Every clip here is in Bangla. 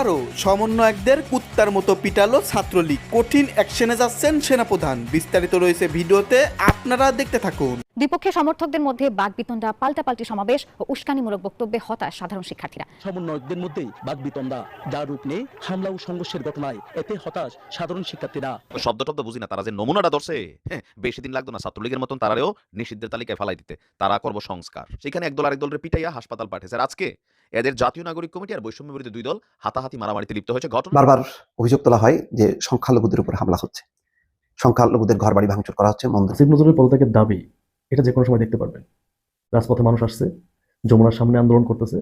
আবারও সমন্বয়কদের কুত্তার মতো পিটালো ছাত্রলীগ। কঠিন অ্যাকশনে যাচ্ছেন সেনাপ্রধান। বিস্তারিত রয়েছে ভিডিওতে আপনারা দেখতে থাকুন। বিপক্ষে সমর্থকদের মধ্যে বাগবিতণ্ডা পাল্টাপাল্টি সমাবেশ ও উস্কানিমূলক বক্তব্যে হতাশ সাধারণ শিক্ষার্থীরা। সমন্বয়কদের মধ্যেই বাগবিতণ্ডা যা রূপ নেই হামলা ও সংঘর্ষের ঘটনায় এতে হতাশ সাধারণ শিক্ষার্থীরা। শব্দ টব্দ বুঝি না তারা যে নমুনাটা ধরছে বেশি দিন লাগতো না ছাত্রলীগের মতন তারাও নিষিদ্ধের তালিকায় ফেলাই দিতে। তারা করব সংস্কার। সেখানে একদল আরেক দলের পিটাইয়া হাসপাতাল পাঠিয়েছে। আজকে এদের জাতীয় নাগরিক কমিটি আর বৈষম্য বিরোধী দুই দল হাতাহাতি মারামারিতে লিপ্ত হয়েছে। ঘটনা বারবার অভিযোগ তোলা হয় যে সংখ্যালঘুদের উপর হামলা হচ্ছে। সংখ্যালঘুদের ঘর বাড়ি ভাঙচুর করা হচ্ছে মন্দির আসিফ নজরুলের পদত্যাগের দাবি এটা যে কোনো সময় দেখতে পারবেন। রাজপথে মানুষ আসছে যমুনার সামনে আন্দোলন করতেছে।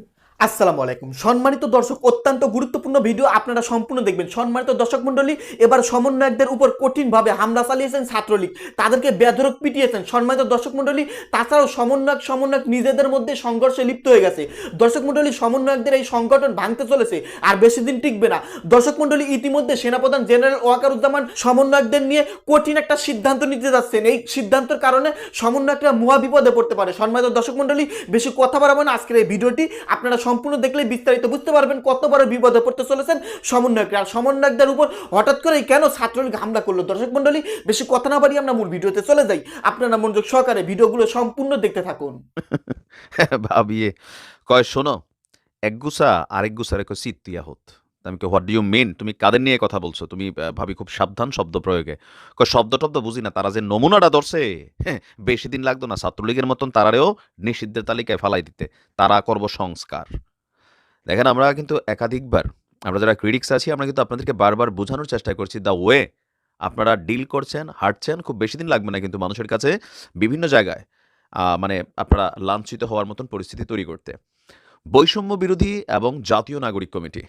আসসালামু আলাইকুম। সম্মানিত দর্শক, অত্যন্ত গুরুত্বপূর্ণ ভিডিও আপনারা সম্পূর্ণ দেখবেন। সম্মানিত দর্শক মণ্ডলী, এবার সমন্বয়কদের উপর কঠিনভাবে হামলা চালিয়েছেন ছাত্রলীগ। তাদেরকে বেধরক পিটিয়েছেন। সম্মানিত দর্শক মণ্ডলী, তাছাড়াও সমন্বয়ক সমন্বয়ক নিজেদের মধ্যে সংঘর্ষে লিপ্ত হয়ে গেছে। দর্শক মণ্ডলী, সমন্বয়কদের এই সংগঠন ভাঙতে চলেছে, আর বেশি দিন টিকবে না। দর্শক মণ্ডলী, ইতিমধ্যে সেনাপ্রধান জেনারেল ওয়াকারুজ্জামান সমন্বয়কদের নিয়ে কঠিন একটা সিদ্ধান্ত নিতে যাচ্ছেন। এই সিদ্ধান্তের কারণে সমন্বয়করা মহা বিপদে পড়তে পারে। সম্মানিত দর্শক মণ্ডলী, বেশি কথা বাড়াবো না। আজকের এই ভিডিওটি আপনারা সম্পূর্ণ দেখলে বিস্তারিত বুঝতে পারবেন কত বড় বিপদে পড়তে চলেছেন সমন্বয়করা। আর সমন্বয়কদের উপর হঠাৎ করেই কেন ছাত্রলীগ হামলা করল? দর্শক মন্ডলী বেশি কথা না বাড়িয়ে আমরা মূল ভিডিওতে চলে যাই। আপনারা মনোযোগ সহকারে ভিডিওগুলো সম্পূর্ণ দেখতে থাকুন। ভাবিয়ে। কয়, শোনো, এক গুসা আরেক গুসা রেখো সিত সিত্তিয়া হত। আমি কে হোয়াট ডু ইউ মিন তুমি কাদের নিয়ে কথা বলছো? তুমি ভাবি খুব সাবধান শব্দ প্রয়োগে। শব্দ টব্দ বুঝি না তারা যে নমুনাটা ধরছে হ্যাঁ, বেশি দিন লাগতো না ছাত্রলীগের মতন তারারেও নিষিদ্ধের তালিকায় ফালাই দিতে। তারা করব সংস্কার। দেখেন আমরা কিন্তু একাধিকবার আমরা যারা ক্রিটিক্স আছি আমরা কিন্তু আপনাদেরকে বারবার বোঝানোর চেষ্টা করছি দ্য ওয়ে আপনারা ডিল করছেন হাঁটছেন খুব বেশি দিন লাগবে না কিন্তু মানুষের কাছে বিভিন্ন জায়গায় মানে আপনারা লাঞ্ছিত হওয়ার মতন পরিস্থিতি তৈরি করতে। বৈষম্য বিরোধী এবং জাতীয় নাগরিক কমিটি।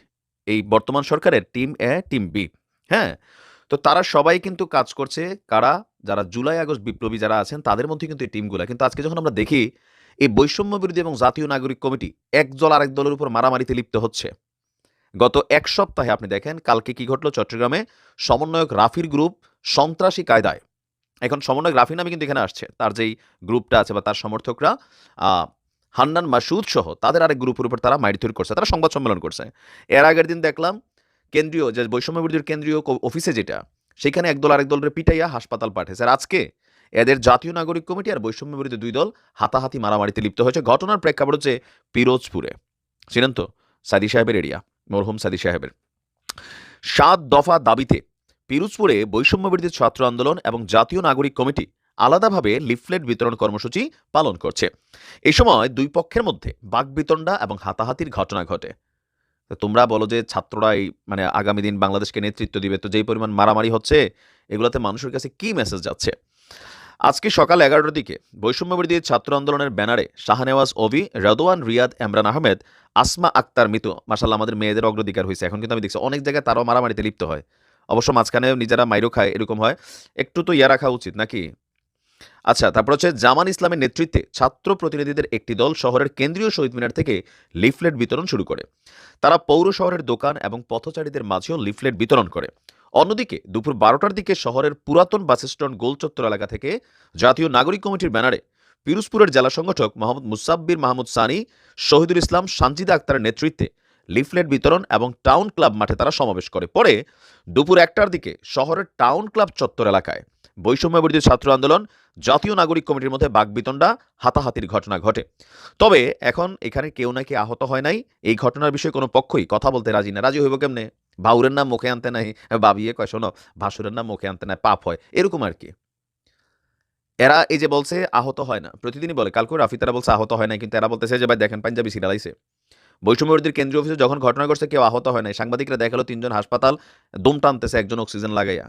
এই বর্তমান সরকারের টিম এ, টিম বি হ্যাঁ? তো তারা সবাই কিন্তু কাজ করছে, কারা? যারা জুলাই, আগস্ট বিপ্লবী যারা আছেন, তাদের মধ্যে কিন্তু এই টিমগুলো কিন্তু আজকে যখন আমরা দেখি, এই বৈষম্য বিরোধী এবং জাতীয় নাগরিক কমিটি এক দল আরেক দলের উপর মারামারিতে লিপ্ত হচ্ছে। গত এক সপ্তাহে আপনি দেখেন, কালকে কি ঘটলো চট্টগ্রামে? সমন্বয়ক রাফির গ্রুপ সন্ত্রাসী কায়দায়। এখন সমন্বয়ক রাফি নামে কিন্তু এখানে আসছে। তার যেই গ্রুপটা আছে বা তার সমর্থকরা হান্নান মাসুদ সহ তাদের আরেক গ্রুপের উপর তারা মাইরিথুর করছে, তারা সংবাদ সম্মেলন করছে। এর আগের দিন দেখলাম কেন্দ্রীয় যে বৈষম্য বিরোধীর কেন্দ্রীয় অফিসে যেটা, সেখানে একদল আরেক দলের পিটাইয়া হাসপাতাল পাঠিয়েছে। আর আজকে এদের জাতীয় নাগরিক কমিটি আর বৈষম্য বিরোধী দুই দল হাতাহাতি মারামারিতে লিপ্ত হয়েছে। ঘটনার প্রেক্ষাপট হচ্ছে পিরোজপুরে। ছিলেন তো? সাদি সাহেবের এরিয়া, মরহুম সাদি সাহেবের। সাত দফা দাবিতে পিরোজপুরে বৈষম্য বিরোধী ছাত্র আন্দোলন এবং জাতীয় নাগরিক কমিটি আলাদাভাবে লিফলেট বিতরণ কর্মসূচি পালন করছে। এই সময় দুই পক্ষের মধ্যে বাকবিতণ্ডা এবং হাতাহাতির ঘটনা ঘটে। তোমরা বলো যে ছাত্ররাই মানে আগামী দিন বাংলাদেশকে নেতৃত্ব দিবে, তো যেই পরিমাণ মারামারি হচ্ছে, এগুলোতে মানুষের কাছে কি মেসেজ যাচ্ছে? আজকে সকাল এগারোটার দিকে বৈষম্য বিরোধী ছাত্র আন্দোলনের ব্যানারে শাহনেওয়াজ অভি রাদওয়ান রিয়াদ এমরান আহমেদ, আসমা আক্তার মিতু মার্শাল আমাদের মেয়েদের অগ্রাধিকার হয়েছে। এখন কিন্তু আমি দেখছি অনেক জায়গায় তারাও মারামারিতে লিপ্ত হয়। অবশ্য মাঝখানে নিজেরা মাইরো খায়, এরকম হয়। একটু তো ইয়া রাখা উচিত নাকি? আচ্ছা তারপর হচ্ছে জামান ইসলামের নেতৃত্বে ছাত্র প্রতিনিধিদের একটি দল শহরের কেন্দ্রীয় শহীদ মিনার থেকে লিফলেট বিতরণ শুরু করে। তারা পৌর শহরের দোকান এবং পথচারীদের মাঝেও লিফলেট বিতরণ করে। অন্যদিকে, দুপুর বারোটার দিকে শহরের পুরাতন বাসস্ট্যান্ড গোলচত্বর এলাকা থেকে জাতীয় নাগরিক কমিটির ব্যানারে পিরোজপুরের জেলা সংগঠক মোহাম্মদ মুসাব্বির মাহমুদ সানি, শহীদুল ইসলাম, সানজিদা আক্তারের নেতৃত্বে লিফলেট বিতরণ এবং টাউন ক্লাব মাঠে তারা সমাবেশ করে। পরে দুপুর একটার দিকে শহরের টাউন ক্লাব চত্বর এলাকায় বৈষম্য বিরোধী ছাত্র আন্দোলন, জাতীয় নাগরিক কমিটির মধ্যে বাগবিতণ্ডা হাতাহাতির ঘটনা ঘটে। তবে এখন এখানে কেউ নাকি আহত হয় নাই, এই ঘটনার বিষয়ে কোনো পক্ষই কথা বলতে রাজি না। রাজি হইব কেমনে? বাউরের নাম মুখে আনতে নাই, বাবিয়ে কয়, শোনো, ভাসুরের নাম মুখে আনতে নাই, পাপ হয়, এরকম আর কি। এরা এই যে বলছে, আহত হয় না। প্রতিদিনই বলে, কালকে রাফি তারা বলছে আহত হয় না কিন্তু এরা বলতেছে যে, ভাই, দেখেন, পাঞ্জাবি সিরালাইছে বৈষম্য বিরোধীর কেন্দ্রীয় অফিসে যখন ঘটনা ঘটছে, কেউ আহত হয় নাই। সাংবাদিকরা দেখাল, তিনজন হাসপাতাল দম টানতেছে একজন অক্সিজেন লাগাইয়া।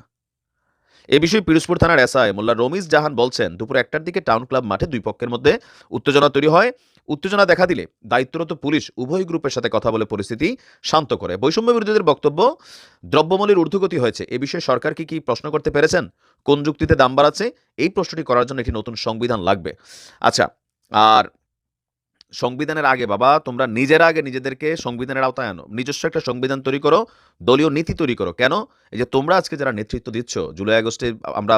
এ বিষয়ে পিরোজপুর থানার এসআই মোল্লা রমিজ জাহান বলছেন, দুপুর একটার দিকে টাউন ক্লাব মাঠে দুই পক্ষের মধ্যে উত্তেজনা তৈরি হয়। উত্তেজনা দেখা দিলে দায়িত্বরত পুলিশ উভয় গ্রুপের সাথে কথা বলে পরিস্থিতি শান্ত করে। বৈষম্য বিরোধীদের বক্তব্য, দ্রব্যমূল্যের ঊর্ধ্বগতি হয়েছে। এ বিষয়ে সরকার কি কি প্রশ্ন করতে পেরেছেন? কোন যুক্তিতে দাম বাড়াচ্ছে? এই প্রশ্নটি করার জন্য একটি নতুন সংবিধান লাগবে। আচ্ছা আর সংবিধানের আগে বাবা, তোমরা নিজেরা আগে নিজেদেরকে সংবিধানের আওতায় আনো। নিজস্ব একটা সংবিধান তৈরি করো, দলীয় নীতি তৈরি করো। কেন? এই যে তোমরা আজকে যারা নেতৃত্ব দিচ্ছ, জুলাই আগস্টে আমরা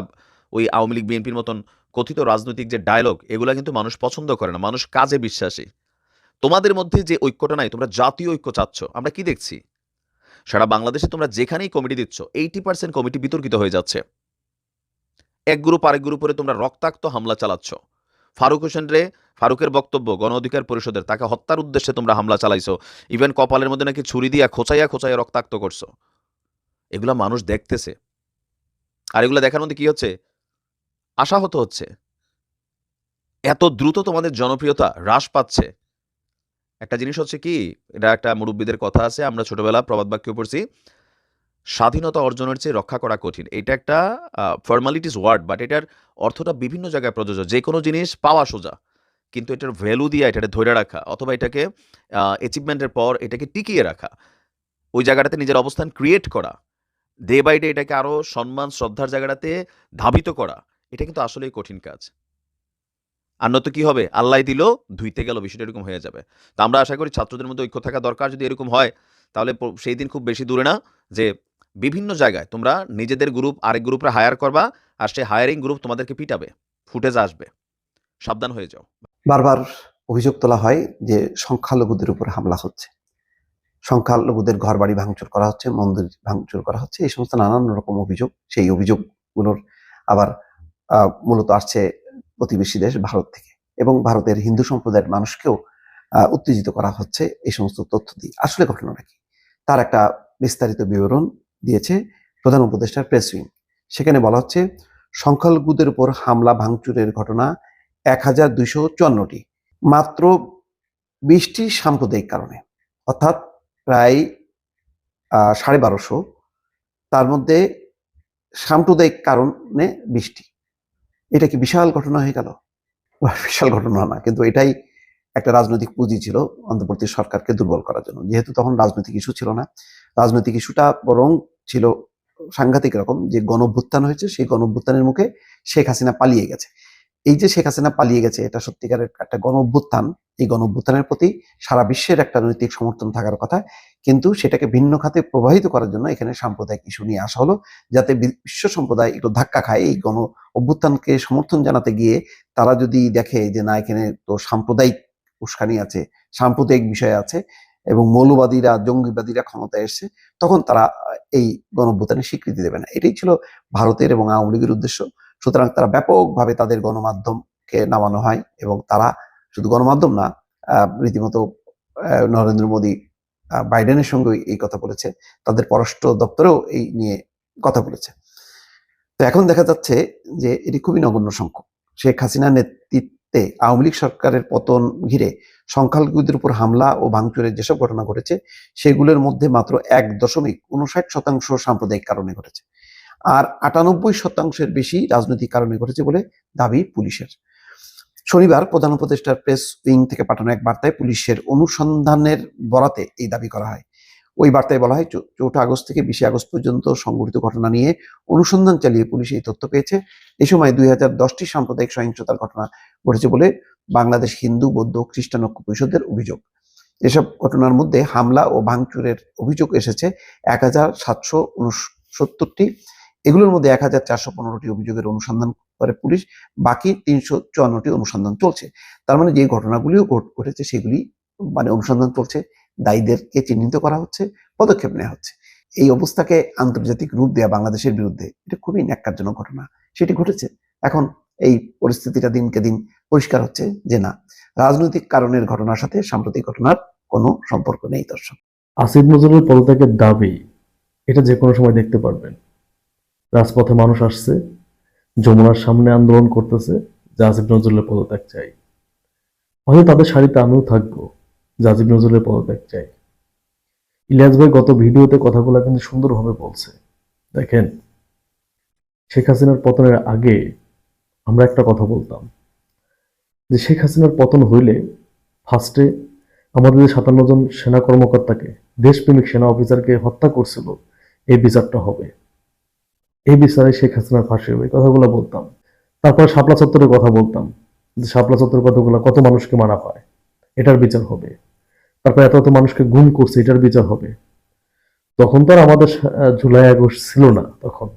ওই আওয়ামী লীগ, বিএনপির মতন কথিত রাজনৈতিক যে ডায়লগ এগুলা কিন্তু মানুষ পছন্দ করে না, মানুষ কাজে বিশ্বাসী। তোমাদের মধ্যে যে ঐক্যটা নাই, তোমরা জাতীয় ঐক্য চাচ্ছ, আমরা কি দেখছি? সারা বাংলাদেশে তোমরা যেখানেই কমিটি দিচ্ছ এইটি পার্সেন্ট কমিটি বিতর্কিত হয়ে যাচ্ছে। এক গ্রুপ আরেক গ্রুপে তোমরা রক্তাক্ত হামলা চালাচ্ছ। ফারুক হোসেন রে ফারুকের বক্তব্য, গণ অধিকার পরিষদের, তাকে হত্যার উদ্দেশ্যে তোমরা হামলা চালাইছো। ইভেন কপালের মধ্যে নাকি ছুরি দিয়া খোঁচাইয়া খোঁচাইয়া রক্তাক্ত করছ। এগুলা মানুষ দেখতেছে। আর এগুলো দেখার মধ্যে কি হচ্ছে? আশাহত হচ্ছে। এত দ্রুত তোমাদের জনপ্রিয়তা হ্রাস পাচ্ছে। একটা জিনিস হচ্ছে কি, এটা একটা মুরব্বীদের কথা আছে, আমরা ছোটবেলা প্রবাদ বাক্য পড়ছি স্বাধীনতা অর্জনের চেয়ে রক্ষা করা কঠিন। এটা একটা ফর্মালিটিস ওয়ার্ড বাট এটার অর্থটা বিভিন্ন জায়গায় প্রযোজ্য। যে কোনো জিনিস পাওয়া সোজা, কিন্তু এটার ভ্যালু দিয়ে এটাকে ধরে রাখা, অথবা এটাকে অ্যাচিভমেন্টের পর এটাকে টিকিয়ে রাখা, ওই জায়গাটাতে নিজের অবস্থান ক্রিয়েট করা ডে বাই ডে এটাকে আরও সম্মান, শ্রদ্ধার জায়গাটাতে ধাবিত করা, এটা কিন্তু আসলেই কঠিন কাজ। আর নয়তো কি হবে? আল্লাহ দিল, ধুইতে গেল, বিষয়টা এরকম হয়ে যাবে। তো আমরা আশা করি ছাত্রদের মধ্যে ঐক্য থাকা দরকার। যদি এরকম হয়, তাহলে সেই দিন খুব বেশি দূরে না, যে বিভিন্ন জায়গায় তোমরা নিজেদের গ্রুপ আরেক গ্রুপে হায়ার করবা আর সেই হায়ারিং গ্রুপ তোমাদেরকে পিটাবে ফুটেজ আসবে। সাবধান হয়ে যাও। বারবার অভিযোগ তোলা হয় যে সংখ্যালঘুদের উপর হামলা হচ্ছে। সংখ্যালঘুদের ঘর বাড়ি ভাঙচুর করা হচ্ছে, মন্দির ভাঙচুর করা হচ্ছে, এই সমস্ত নানান রকম অভিযোগ। সেই অভিযোগগুলোর আবার মূলত আসছে প্রতিবেশী দেশ ভারত থেকে এবং ভারতের হিন্দু সম্প্রদায়ের মানুষকেও উত্তেজিত করা হচ্ছে এই সমস্ত তথ্য দিয়ে। আসলে ঘটনাটা কি? তার একটা বিস্তারিত বিবরণ দিয়েছে প্রধান উপদেষ্টার প্রেস উইং। সেখানে বলা হচ্ছে, সংখ্যালঘুদের উপর হামলা ভাঙচুরের ঘটনা এক হাজার দুইশো চুয়ান্নটি, মাত্র বিশটি সাম্প্রদায়িক কারণে, অর্থাৎ প্রায় সাড়ে বারোশো। তার মধ্যে সাম্প্রদায়িক কারণে বৃষ্টি এটা কি বিশাল ঘটনা হয়ে গেল? বিশাল ঘটনা না, কিন্তু এটাই একটা রাজনৈতিক পুঁজি ছিল অন্তর্বর্তী সরকারকে দুর্বল করার জন্য। যেহেতু তখন রাজনৈতিক ইস্যু ছিল না, রাজনৈতিক ইস্যুটা বরং ছিল সাংঘাতিক রকম, যে গণভ্যুত্থান হয়েছে, সেই গণভ্যুত্থানের মুখে শেখ হাসিনা পালিয়ে গেছে। এই যে শেখ হাসিনা পালিয়ে গেছে, এটা সত্যিকারের একটা গণ অভ্যুত্থান এই গণ অভ্যুত্থানের প্রতি সারা বিশ্বের একটা নৈতিক সমর্থন থাকার কথা। কিন্তু সেটাকে ভিন্ন খাতে প্রবাহিত করার জন্য এখানে সাম্প্রদায়িক ইস্যু নিয়ে আসা হলো, যাতে বিশ্ব সম্প্রদায় একটু ধাক্কা খায় এই গণ অভ্যুত্থানকে সমর্থন জানাতে গিয়ে তারা যদি দেখে যে না, এখানে তো সাম্প্রদায়িক উস্কানি আছে, সাম্প্রদায়িক বিষয় আছে এবং মৌলবাদীরা, জঙ্গিবাদীরা ক্ষমতায় এসছে তখন তারা এই গণঅভ্যুত্থানের স্বীকৃতি দেবে না। এটাই ছিল ভারতের এবং আওয়ামী লীগের উদ্দেশ্য। সুতরাং তারা ব্যাপকভাবে তাদের গণমাধ্যমকে নামানো হয় এবং তারা শুধু গণমাধ্যম না রীতিমতো নরেন্দ্র মোদী বাইডেনের সঙ্গে এই কথা বলেছে। তাদের পররাষ্ট্র দপ্তরেও এই নিয়ে কথা বলেছে। তো এখন দেখা যাচ্ছে যে এটি খুবই নগণ্য সংখ্যক। শেখ হাসিনার নেতৃত্বে আওয়ামী লীগ সরকারের পতন ঘিরে সংখ্যালঘুদের উপর হামলা ও ভাঙচুরের যেসব ঘটনা ঘটেছে, সেগুলোর মধ্যে মাত্র এক দশমিক উনষাট শতাংশ সাম্প্রদায়িক কারণে ঘটেছে। আর আটানব্বই শতাংশের বেশি রাজনৈতিক কারণে ঘটেছে বলে দাবি পুলিশের। শনিবার প্রধান উপদেষ্টার প্রেস উইং থেকে পাঠানো এক বার্তায় পুলিশের অনুসন্ধানের বরাতে এই দাবি করা হয়। ওই বার্তায় বলা হয় চৌঠা আগস্ট থেকে বিশে আগস্ট পর্যন্ত সংঘটিত ঘটনা নিয়ে অনুসন্ধান চালিয়ে পুলিশ এই তথ্য পেয়েছে। এই সময় দুই হাজার দশটি সাম্প্রদায়িক সহিংসতার ঘটনা ঘটেছে বলে বাংলাদেশ হিন্দু, বৌদ্ধ, খ্রিস্টান ঐক্য পরিষদের অভিযোগ। এসব ঘটনার মধ্যে হামলা ও ভাঙচুরের অভিযোগ এসেছে এক হাজার সাতশো উনসত্তরটি এগুলোর মধ্যে এক হাজার চারশো পনেরোটি অভিযোগের অনুসন্ধান করে পুলিশ, বাকি তিনশো চুয়ান্নটি অনুসন্ধান চলছে। তার মানে যে ঘটনাগুলিও ঘট- ঘটেছে সেগুলি মানে অনুসন্ধান চলছে। দায়ীদেরকে চিহ্নিত করা হচ্ছে, পদক্ষেপ নেওয়া হচ্ছে। এই অবস্থাকে আন্তর্জাতিক রূপ দেওয়া বাংলাদেশের বিরুদ্ধে এটা খুবই ন্যাক্কারজনক ঘটনা। সেটি ঘটেছে। এখন এই পরিস্থিতিটা দিনকে দিন পরিষ্কার হচ্ছে যে না, রাজনৈতিক কারণের ঘটনার সাথে সাম্প্রতিক ঘটনার কোনো সম্পর্ক নেই, দর্শক। আসিফ নজরুলের পদত্যাগের দাবি, এটা যে কোনো সময় দেখতে পারবেন। রাজপথে মানুষ আসছে, যমুনার সামনে আন্দোলন করতেছে, যে আসিফ নজরুলের পদত্যাগ চাই। হয়তো তাদের সারিতে আমিও থাকব। আসিফ নজরুলের পদত্যাগ চাই। ইলিয়াস ভাই গত ভিডিওতে কথাগুলো কিন্তু সুন্দরভাবে বলছে। দেখেন, শেখ হাসিনার পতনের আগে আমরা একটা কথা বলতাম যে শেখ হাসিনার পতন হইলে ফার্স্টে আমাদের যে সাতান্ন জন সেনা কর্মকর্তাকে, দেশপ্রেমিক সেনা অফিসারকে হত্যা করছিল, এই বিচারটা হবে। এই বিচারে শেখ হাসিনার ফাঁসি হবে কথাগুলো বলতাম। তারপর শাপলা চত্বরের কথা বলতাম যে শাপলা চত্বরের কথাগুলো কত মানুষকে মারা হয়, এটার বিচার হবে। তারপর এত এত মানুষকে গুম করছে, এটার বিচার হবে। তখন তো আর আমাদের জুলাই আগস্ট ছিল না তখন।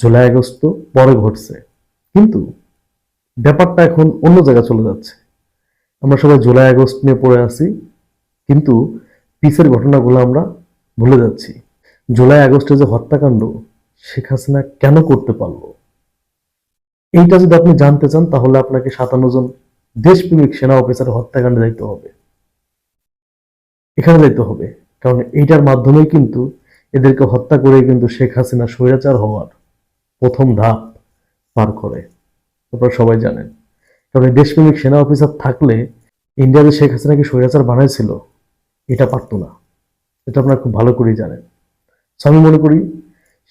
জুলাই আগস্ট তো পরে ঘটছে। কিন্তু ব্যাপারটা এখন অন্য জায়গায় চলে যাচ্ছে। আমরা সবাই জুলাই আগস্ট নিয়ে পড়ে আছি, কিন্তু পিসের ঘটনাগুলো আমরা ভুলে যাচ্ছি। জুলাই আগস্টে যে হত্যাকাণ্ড, শেখ হাসিনা কেন করতে পারল? এইটা যদি আপনি জানতে চান, তাহলে আপনাকে সাতান্ন জন দেশপ্রেমিক সেনা অফিসার হত্যাকাণ্ডে যাইতে হবে। এখানে যাইতে হবে। কারণ এইটার মাধ্যমে কিন্তু এদেরকে হত্যা করে কিন্তু শেখ হাসিনা স্বৈরাচার হওয়ার প্রথম ধাপ পার করে। আপনারা সবাই জানেন। কারণ দেশপ্রেমিক সেনা অফিসার থাকলে ইন্ডিয়া যে শেখ হাসিনাকে স্বৈরাচার বানাইছিল, এটা পারতো না। এটা আপনারা খুব ভালো করেই জানেন। আমি মনে করি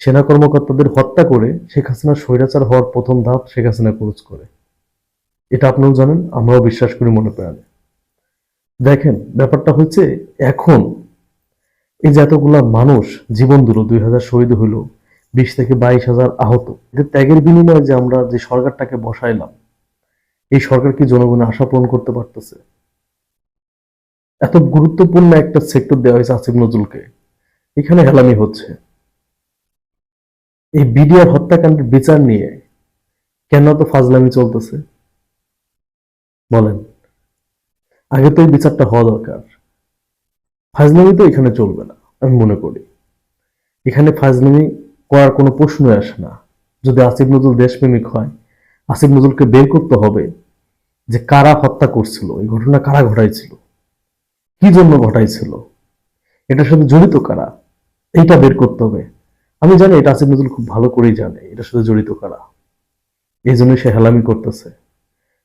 সেনা কর্মকর্তাদের হত্যা করে শেখ হাসিনা স্বৈরাচার হওয়ার প্রথম ধাপ শেখ হাসিনা ক্রুজ করে। এটা আপনারাও জানেন, আমরাও বিশ্বাস করি মনে প্রাণে। দেখেন, ব্যাপারটা হচ্ছে এখন এই যে এতগুলা মানুষ জীবন দিল, দুই হাজার শহীদ হইল, বিশ থেকে বাইশ হাজার আহত, এদের ত্যাগের বিনিময়ে যে আমরা যে সরকারটাকে বসাইলাম, এই সরকার কি জনগণের আশা পূরণ করতে পারতেছে? এত গুরুত্বপূর্ণ একটা সেক্টর দেওয়া হয়েছে আসিফ নজরুলকে। এখানে হেলামি হচ্ছে। এই বিডিআর হত্যাকাণ্ডের বিচার নিয়ে কেন তো ফাজলামি চলতেছে? বলেন। আগে তো এই বিচারটা হওয়া দরকার। ফাজলামি তো এখানে চলবে না, আমি মনে করি। এখানে ফাজলামি করার কোনো প্রশ্নই আসে না। যদি আসিফ নজরুল দেশপ্রেমিক হয়, আসিফ নজরুলকে বের করতে হবে যে কারা হত্যা করছিল, এই ঘটনা কারা ঘটাইছিল, কি জন্য ঘটাইছিল, এটার সাথে জড়িত কারা, এইটা বের করতে হবে। আমি জানি এটা আসিফ নজরুল খুব ভালো করেই জানে, এটার সাথে জড়িত কারা। এই জন্য সে হেলামি করতেছে।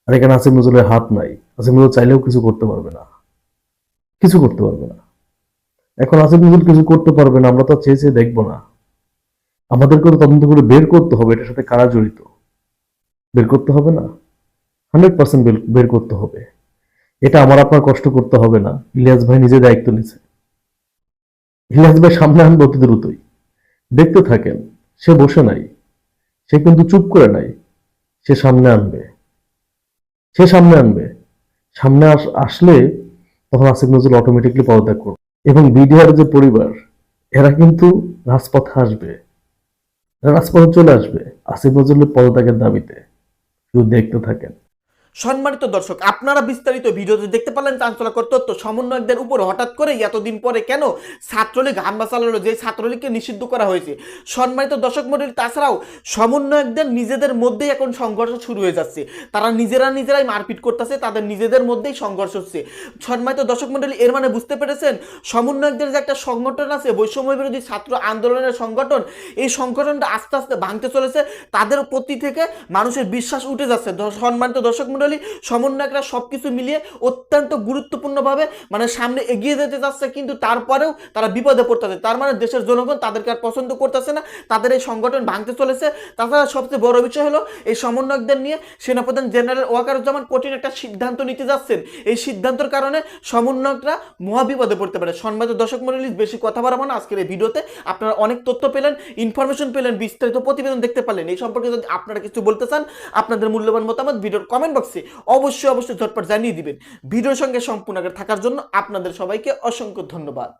আর এখানে আসিফ নজরুলের হাত নাই। আসিফ চাইলেও কিছু করতে পারবে না। কিছু করতে পারবে না। এখন আসিফ কিছু করতে পারবে না, আমরা তো চেয়ে চেয়ে দেখব না। আমাদেরকে তো তদন্ত করে বের করতে হবে, এটার সাথে কারা জড়িত? বের করতে হবে না। হান্ড্রেড পার্সেন্ট বের করতে হবে। এটা আমার আপনার কষ্ট করতে হবে না। ইলিয়াস ভাই নিজে দায়িত্ব নিছে। ইলিয়াস ভাই সামনে আনবে অতি দ্রুতই। দেখতে থাকেন, সে বসে নাই। সে কিন্তু চুপ করে নাই। সে সামনে আনবে। সে সামনে আনবে। সামনে আসলে তখন আসিফ নজরুল অটোমেটিকলি পদত্যাগ করবে। এবং বিডিআর যে পরিবার, এরা কিন্তু রাজপথে আসবে। রাজপথে চলে আসবে আসিফ নজরুলের পদত্যাগের দাবিতে। শুধু দেখতে থাকেন। সম্মানিত দর্শক, আপনারা বিস্তারিত ভিডিওতে দেখতে পারলেন চাঞ্চল্যকর তথ্য। সমন্বয়কদের উপর হঠাৎ করে এতদিন পরে কেন ছাত্রলীগ হামলা চালালো যে ছাত্রলীগকে নিষিদ্ধ করা হয়েছে? সম্মানিত দর্শক মন্ডলী তাছাড়াও সমন্বয়কদের নিজেদের মধ্যেই এখন সংঘর্ষ শুরু হয়ে যাচ্ছে। তারা নিজেরা নিজেরাই মারপিট করতেছে, তাদের নিজেদের মধ্যেই সংঘর্ষ হচ্ছে। সম্মানিত দর্শক মন্ডলী এর মানে বুঝতে পেরেছেন? সমন্বয়কদের যে একটা সংগঠন আছে বৈষম্য বিরোধী ছাত্র আন্দোলনের সংগঠন, এই সংগঠনটা আস্তে আস্তে ভাঙতে চলেছে। তাদের প্রতি থেকে মানুষের বিশ্বাস উঠে যাচ্ছে। সম্মানিত দর্শক সমন্বয়করা সব কিছু মিলিয়ে অত্যন্ত গুরুত্বপূর্ণভাবে মানে সামনে এগিয়ে যেতে যাচ্ছে কিন্তু তারপরেও তারা বিপদে পড়তেছে। তার মানে দেশের জনগণ তাদেরকে আর পছন্দ করতেছে না, তাদের এই সংগঠন ভাঙতে চলেছে। তাছাড়া সবচেয়ে বড় বিষয় হলো, এই সমন্বয়কদের নিয়ে সেনাপ্রধান জেনারেল ওয়াকারুজ্জামান কঠিন একটা সিদ্ধান্ত নিতে যাচ্ছেন। এই সিদ্ধান্তের কারণে সমন্বয়করা মহা বিপদে পড়তে পারে। সম্মানিত দর্শক মন্ডলী বেশি কথা বাড়াবো না। আজকের এই ভিডিওতে আপনারা অনেক তথ্য পেলেন, ইনফরমেশন পেলেন, বিস্তারিত প্রতিবেদন দেখতে পারলেন। এই সম্পর্কে যদি আপনারা কিছু বলতে চান, আপনাদের মূল্যবান মতামত ভিডিওর কমেন্ট বক্সে অবশ্যই অবশ্যই ঝটপট জানিয়ে দিবেন। ভিডিওর সঙ্গে সম্পূর্ণ থাকার জন্য আপনাদের সবাইকে অসংখ্য ধন্যবাদ।